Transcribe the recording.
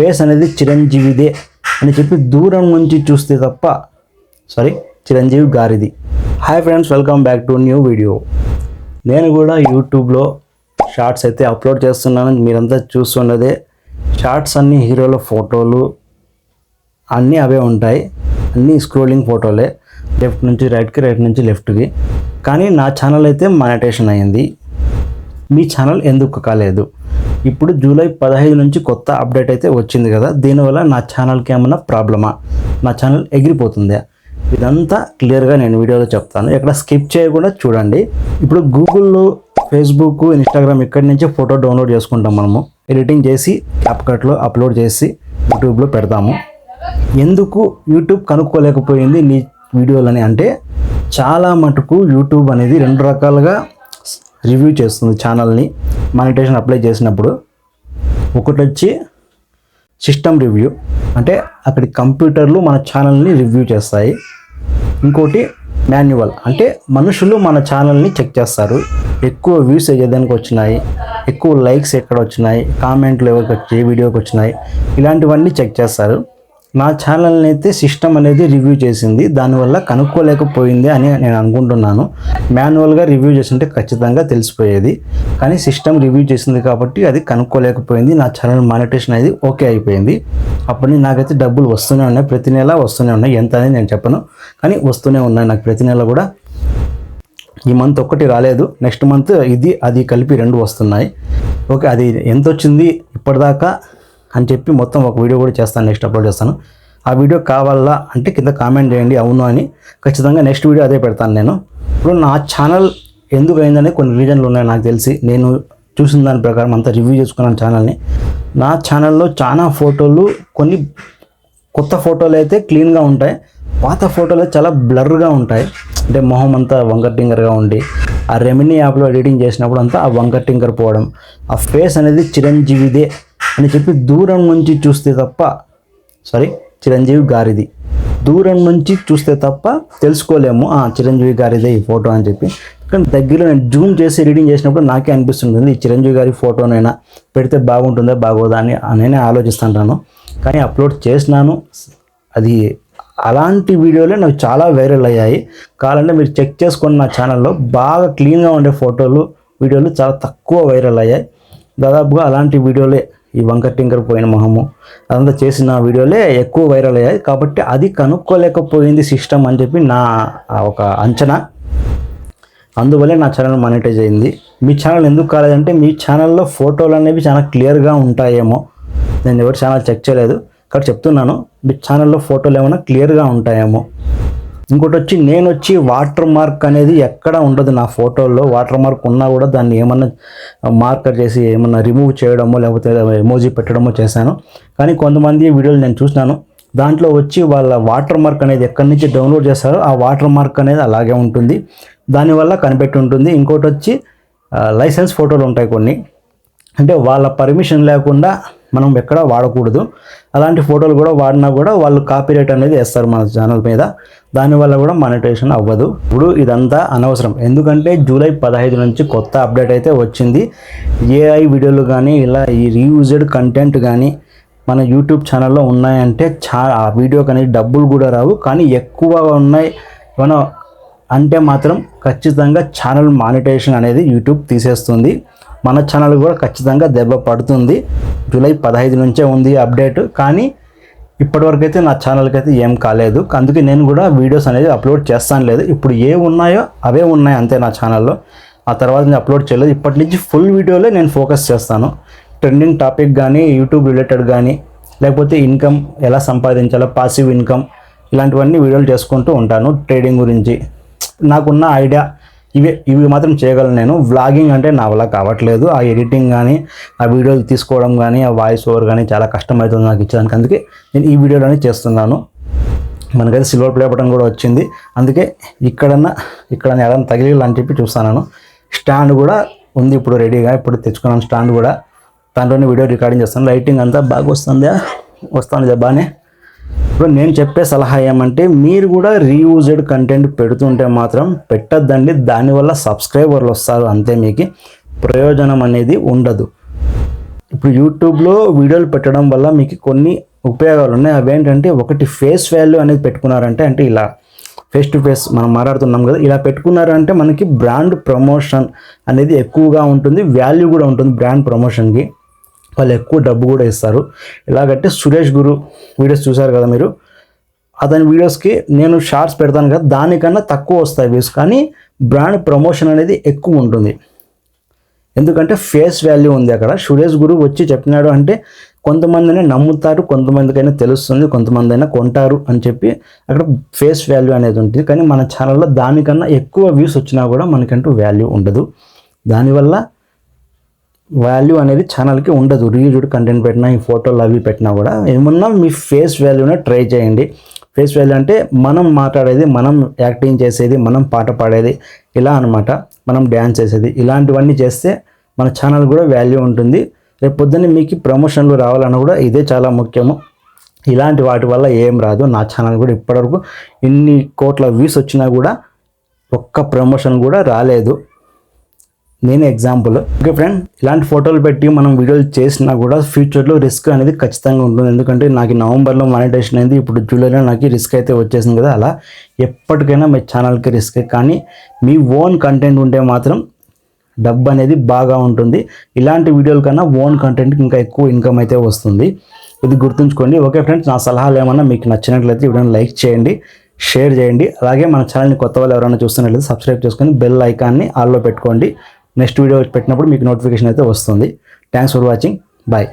Face అనేది చిరంజీవిదే అని చెప్పి దూరం నుంచి చూస్తే తప్ప సారీ చిరంజీవి గారిది. Hi friends welcome back to new video నేను కూడా యూట్యూబ్లో షార్ట్స్ అయితే అప్లోడ్ చేస్తున్నాను. మీరంతా చూస్తున్నదే షార్ట్స్ అన్ని హీరోల ఫోటోలు. అన్నీ అవే ఉంటాయి. అన్నీ స్క్రోలింగ్ ఫోటోలే. లెఫ్ట్ నుంచి రైట్కి రైట్ నుంచి లెఫ్ట్కి కానీ నా ఛానల్ అయితే మానిటేషన్ అయింది. మీ ఛానల్ ఎందుకు కాలేదు? ఇప్పుడు జూలై పదహైదు నుంచి కొత్త అప్డేట్ అయితే వచ్చింది కదా దీనివల్ల నా ఛానల్కి ఏమన్నా ప్రాబ్లమా? నా ఛానల్ ఎగిరిపోతుందా? ఇదంతా క్లియర్గా నేను వీడియోలో చెప్తాను. ఎక్కడ స్కిప్ చేయకుండా చూడండి. ఇప్పుడు గూగుల్లో ఫేస్బుక్ ఇన్స్టాగ్రామ్ ఇక్కడి నుంచి ఫోటో డౌన్లోడ్ చేసుకుంటాం మనము. ఎడిటింగ్ చేసి క్యాప్కట్లో అప్లోడ్ చేసి యూట్యూబ్లో పెడతాము. ఎందుకు యూట్యూబ్ కనుక్కోలేకపోయింది నీ వీడియోలని అంటే చాలా మటుకు యూట్యూబ్ అనేది రెండు రకాలుగా రివ్యూ చేస్తుంది ఛానల్ని. మానిటేషన్ అప్లై చేసినప్పుడు ఒకటి వచ్చి సిస్టమ్ రివ్యూ అంటే అక్కడి కంప్యూటర్లు మన ఛానల్ని రివ్యూ చేస్తాయి. ఇంకోటి మాన్యువల్ అంటే మనుషులు మన ఛానల్ని చెక్ చేస్తారు. ఎక్కువ వ్యూస్ ఏదానికి వచ్చినాయి. ఎక్కువ లైక్స్ ఎక్కడ వచ్చినాయి? కామెంట్లు ఎవరికి వచ్చి వీడియోకి వచ్చినాయి. ఇలాంటివన్నీ చెక్ చేస్తారు. నా ఛానల్ని అయితే సిస్టమ్ అనేది రివ్యూ చేసింది. దానివల్ల కనుక్కోలేకపోయింది అని నేను అనుకుంటున్నాను. మాన్యువల్గా రివ్యూ చేసింటే ఖచ్చితంగా తెలిసిపోయేది. కానీ సిస్టమ్ రివ్యూ చేసింది కాబట్టి అది కనుక్కోలేకపోయింది. నా ఛానల్ మానిటేషన్ అనేది ఓకే అయిపోయింది. అప్పటి నుంచి నాకైతే డబ్బులు వస్తూనే ఉన్నాయి. ప్రతి నెల వస్తూనే ఉన్నాయి. ఎంత అనేది నేను చెప్పను. కానీ వస్తూనే ఉన్నాయి. నాకు ప్రతి నెల కూడా ఈ మంత్ ఒక్కటి రాలేదు. నెక్స్ట్ మంత్ ఇది అది కలిపి రెండు వస్తున్నాయి. ఓకే అది ఎంత వచ్చింది ఇప్పటిదాకా అని చెప్పి మొత్తం ఒక వీడియో కూడా చేస్తాను నెక్స్ట్ అప్లోడ్ చేస్తాను. ఆ వీడియో కావాలా అంటే కింద కామెంట్ చేయండి అవును అని. ఖచ్చితంగా నెక్స్ట్ వీడియో అదే పెడతాను నేను. ఇప్పుడు నా ఛానల్ ఎందుకు అయిందనే కొన్ని రీజన్లు ఉన్నాయి నాకు తెలిసి. నేను చూసిన దాని ప్రకారం అంతా రివ్యూ చేసుకున్నాను ఛానల్ని నా. ఛానల్లో చాలా ఫోటోలు కొన్ని కొత్త ఫోటోలు అయితే క్లీన్గా ఉంటాయి. పాత ఫోటోలు చాలా బ్లర్గా ఉంటాయి. అంటే మొహం అంతా వంకర్ టింగర్గా ఉండి ఆ రెమినీ యాప్లో ఎడిటింగ్ చేసినప్పుడు అంతా ఆ వంకర్ టింగర్ పోవడం ఆ ఫేస్ అనేది చిరంజీవిదే అని చెప్పి దూరం నుంచి చూస్తే తప్ప సారీ చిరంజీవి గారిది. దూరం నుంచి చూస్తే తప్ప తెలుసుకోలేము. ఆ చిరంజీవి గారిదే ఈ ఫోటో అని చెప్పి. కానీ దగ్గరలో నేను జూమ్ చేసి రీడింగ్ చేసినప్పుడు నాకే అనిపిస్తుంటుంది ఈ చిరంజీవి గారి ఫోటోనైనా పెడితే బాగుంటుందా బాగోదా అని నేనే ఆలోచిస్తుంటాను. కానీ అప్లోడ్ చేసినాను. అది అలాంటి వీడియోలే నాకు చాలా వైరల్ అయ్యాయి. కావాలంటే మీరు చెక్ చేసుకున్న నా ఛానల్లో బాగా క్లీన్గా ఉండే ఫోటోలు వీడియోలు చాలా తక్కువ వైరల్ అయ్యాయి. దాదాపుగా అలాంటి వీడియోలే ఈ వంకర్ టింకర్ పోయిన మొహము. అదంతా చేసిన వీడియోలే ఎక్కువ వైరల్ అయ్యాయి. కాబట్టి అది కనుక్కోలేకపోయింది సిస్టమ్ అని చెప్పి నా ఒక అంచనా. అందువల్లే నా ఛానల్ మానిటైజ్ అయింది. మీ ఛానల్ ఎందుకు కాలేదంటే మీ ఛానల్లో ఫోటోలు అనేవి చాలా క్లియర్గా ఉంటాయేమో. నేను ఎవరి ఛానల్ చెక్ చేయలేదు. కాబట్టి చెప్తున్నాను మీ ఛానల్లో ఫోటోలు ఏమైనా క్లియర్గా ఉంటాయేమో. ఇంకోటి వచ్చి నేను వచ్చి వాటర్ మార్క్ అనేది ఎక్కడ ఉండదు నా ఫోటోల్లో. వాటర్ మార్క్ ఉన్నా కూడా దాన్ని ఏమన్నా మార్కర్ చేసి ఏమన్నా రిమూవ్ చేయడమో లేకపోతే ఎమోజీ పెట్టడమో చేశాను. కానీ కొంతమంది వీడియోలు నేను చూసినాను. దాంట్లో వచ్చి వాళ్ళ వాటర్ మార్క్ అనేది ఎక్కడి నుంచి డౌన్లోడ్ చేస్తారో ఆ వాటర్ మార్క్ అనేది అలాగే ఉంటుంది. దానివల్ల కనిపెట్టి ఉంటుంది. ఇంకోటి వచ్చి లైసెన్స్ ఫోటోలు ఉంటాయి కొన్ని. అంటే వాళ్ళ పర్మిషన్ లేకుండా మనం ఎక్కడ వాడకూడదు. అలాంటి ఫోటోలు కూడా వాడినా కూడా వాళ్ళు కాపీరైట్ అనేది వేస్తారు మన ఛానల్ మీద. దానివల్ల కూడా మానిటైజేషన్ అవ్వదు. ఇప్పుడు ఇదంతా అనవసరం. ఎందుకంటే జూలై పదహైదు నుంచి కొత్త అప్డేట్ అయితే వచ్చింది. ఏఐ వీడియోలు కానీ ఇలా ఈ రీయూజ్డ్ కంటెంట్ కానీ మన యూట్యూబ్ ఛానల్లో ఉన్నాయంటే చా ఆ వీడియోకి అనేది డబ్బులు కూడా రావు. కానీ ఎక్కువగా ఉన్నాయి. మనం అంటే మాత్రం ఖచ్చితంగా ఛానల్ మానిటైజేషన్ అనేది యూట్యూబ్ తీసేస్తుంది. మన ఛానల్ కూడా ఖచ్చితంగా దెబ్బ పడుతుంది. జూలై పదహైదు నుంచే ఉంది అప్డేట్. కానీ ఇప్పటివరకు అయితే నా ఛానల్కి అయితే ఏం కాలేదు. అందుకే నేను కూడా వీడియోస్ అనేది అప్లోడ్ చేస్తాను లేదు. ఇప్పుడు ఏ ఉన్నాయో అవే ఉన్నాయి అంతే నా ఛానల్లో ఆ తర్వాత నేను అప్లోడ్ చేయలేదు. ఇప్పటి నుంచి ఫుల్ వీడియోలే నేను ఫోకస్ చేస్తాను. ట్రెండింగ్ టాపిక్ కానీ యూట్యూబ్ రిలేటెడ్ కానీ లేకపోతే ఇన్కమ్ ఎలా సంపాదించాలో పాసివ్ ఇన్కమ్ ఇలాంటివన్నీ వీడియోలు చేసుకుంటూ ఉంటాను. ట్రేడింగ్ గురించి నాకున్న ఐడియా ఇవి ఇవి మాత్రం చేయగలను నేను. వ్లాగింగ్ అంటే నా వల్ల కావట్లేదు. ఆ ఎడిటింగ్ కానీ ఆ వీడియోలు తీసుకోవడం కానీ ఆ వాయిస్ ఓవర్ కానీ చాలా కష్టమవుతుంది నాకు ఇచ్చేదానికి. అందుకే నేను ఈ వీడియోలోనే చేస్తున్నాను. మనకైతే సిల్వర్ ప్లే బటన్ కూడా వచ్చింది. అందుకే ఇక్కడన్నా ఇక్కడ ఎడన్నా తగిలి అని చెప్పి చూస్తాను స్టాండ్ కూడా ఉంది ఇప్పుడు రెడీగా ఇప్పుడు తెచ్చుకున్నాను స్టాండ్ కూడా. దాంట్లోనే వీడియో రికార్డింగ్ చేస్తాను. లైటింగ్ అంతా బాగా వస్తుందా? వస్తుంది బాగానే ఇప్పుడు నేను చెప్పే సలహా ఏమంటే మీరు కూడా రీయూజ్డ్ కంటెంట్ పెడుతుంటే మాత్రం పెట్టద్దండి. దానివల్ల సబ్స్క్రైబర్లు వస్తారు అంతే మీకు. ప్రయోజనం అనేది ఉండదు. ఇప్పుడు యూట్యూబ్లో వీడియోలు పెట్టడం వల్ల మీకు కొన్ని ఉపయోగాలు ఉన్నాయి. అవి ఏంటంటే ఒకటి ఫేస్ వాల్యూ అనేది పెట్టుకున్నారంటే అంటే ఇలా ఫేస్ టు ఫేస్ మనం మాట్లాడుతున్నాం కదా ఇలా పెట్టుకున్నారంటే మనకి బ్రాండ్ ప్రమోషన్ అనేది ఎక్కువగా ఉంటుంది వాల్యూ కూడా ఉంటుంది బ్రాండ్ ప్రమోషన్కి వాళ్ళు ఎక్కువ డబ్బు కూడా ఇస్తారు. ఎలాగంటే సురేష్ గురు వీడియోస్ చూశారు కదా మీరు? అతని వీడియోస్కి నేను షార్ట్స్ పెడతాను కదా దానికన్నా తక్కువ వస్తాయి వ్యూస్. కానీ బ్రాండ్ ప్రమోషన్ అనేది ఎక్కువ ఉంటుంది. ఎందుకంటే ఫేస్ వాల్యూ ఉంది అక్కడ. సురేష్ గురు వచ్చి చెప్పినాడు అంటే కొంతమందినే నమ్ముతారు కొంతమందికైనా తెలుస్తుంది కొంతమంది అయినా కొంటారు అని చెప్పి అక్కడ ఫేస్ వాల్యూ అనేది ఉంటుంది. కానీ మన ఛానల్లో దానికన్నా ఎక్కువ వ్యూస్ వచ్చినా కూడా మనకంటూ వాల్యూ ఉండదు. దానివల్ల వాల్యూ అనేది ఛానల్కి ఉండదు. రీయూజ్డ్ కంటెంట్ పెట్టినా ఈ ఫోటోలు అవి పెట్టినా కూడా ఏమన్నా మీ ఫేస్ వాల్యూనే ట్రై చేయండి. ఫేస్ వాల్యూ అంటే మనం మాట్లాడేది మనం యాక్టింగ్ చేసేది మనం పాట పాడేది ఇలా అనమాట మనం డ్యాన్స్ చేసేది. ఇలాంటివన్నీ చేస్తే మన ఛానల్ కూడా వాల్యూ ఉంటుంది. రేపు పొద్దున్నే మీకు ప్రమోషన్లు రావాలన్నా కూడా ఇదే చాలా ముఖ్యము. ఇలాంటి వాటి వల్ల ఏం రాదు. నా ఛానల్ కూడా ఇప్పటివరకు ఇన్ని కోట్ల వ్యూస్ వచ్చినా కూడా ఒక్క ప్రమోషన్ కూడా రాలేదు. నేను ఎగ్జాంపుల్. ఓకే ఫ్రెండ్ ఇలాంటి ఫోటోలు పెట్టి మనం వీడియోలు చేసినా కూడా ఫ్యూచర్లో రిస్క్ అనేది ఖచ్చితంగా ఉంటుంది. ఎందుకంటే నాకు నవంబర్లో మానిటేషన్ అయింది ఇప్పుడు జూలైలో నాకు రిస్క్ అయితే వచ్చేసింది కదా. అలా ఎప్పటికైనా మీ ఛానల్కి రిస్క్. కానీ మీ ఓన్ కంటెంట్ ఉంటే మాత్రం డబ్బు అనేది బాగా ఉంటుంది. ఇలాంటి వీడియోల కన్నా ఓన్ కంటెంట్కి ఇంకా ఎక్కువ ఇన్కమ్ అయితే వస్తుంది. ఇది గుర్తుంచుకోండి. ఓకే ఫ్రెండ్స్ నా సలహాలు ఏమన్నా మీకు నచ్చినట్లయితే వీడియోని లైక్ చేయండి షేర్ చేయండి. అలాగే మన ఛానల్ని కొత్త వాళ్ళు ఎవరైనా చూస్తున్నట్లయితే సబ్స్క్రైబ్ చేసుకొని బెల్ ఐకాన్ని ఆల్లో పెట్టుకోండి. నెక్స్ట్ వీడియో పెట్టినప్పుడు మీకు నోటిఫికేషన్ అయితే వస్తుంది. Thanks for watching bye